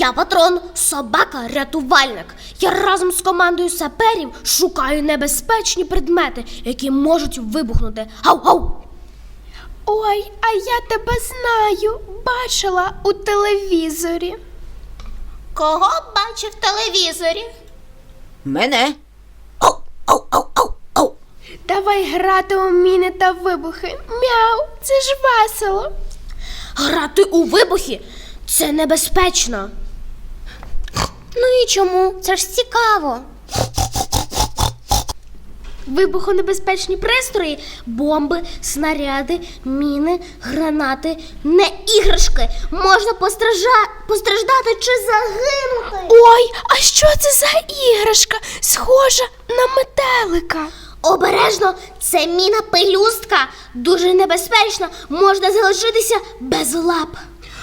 я патрон, собака, рятувальник. Я разом з командою саперів шукаю небезпечні предмети, які можуть вибухнути. Гау-гау! Ой, а я тебе знаю. Бачила у телевізорі. Кого бачив в телевізорі? Мене. Оу, оу, оу, оу, оу. Давай грати у міни та вибухи. Мяу, це ж весело. Грати у вибухи це небезпечно. І чому? Це ж цікаво. Вибухонебезпечні пристрої, бомби, снаряди, міни, гранати, не іграшки. Можна постража... постраждати чи загинути. Ой, а що це за іграшка? Схожа на метелика. Обережно, це міна пелюстка. Дуже небезпечно, можна залишитися без лап.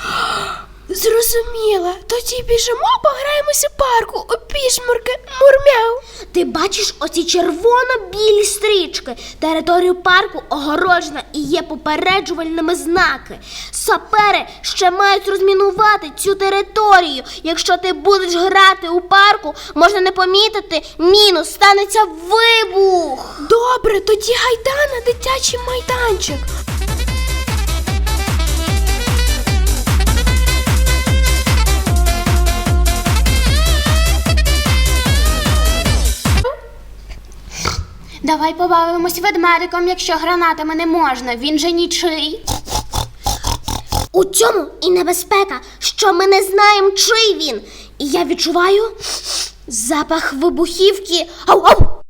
Зрозуміла. Тоді біжимо, пограємося в парку у пішмурки мурмяу. Ти бачиш оці червоно-білі стрічки. Територію парку огороджена і є попереджувальними знаки. Сапери ще мають розмінувати цю територію. Якщо ти будеш грати у парку, можна не помітити мінус, станеться вибух. Добре, тоді гайда на дитячий майданчик. Давай побавимось ведмедиком, якщо гранатами не можна. Він же нічий. У цьому і небезпека, що ми не знаємо, чий він. І я відчуваю запах вибухівки. Ау, ау!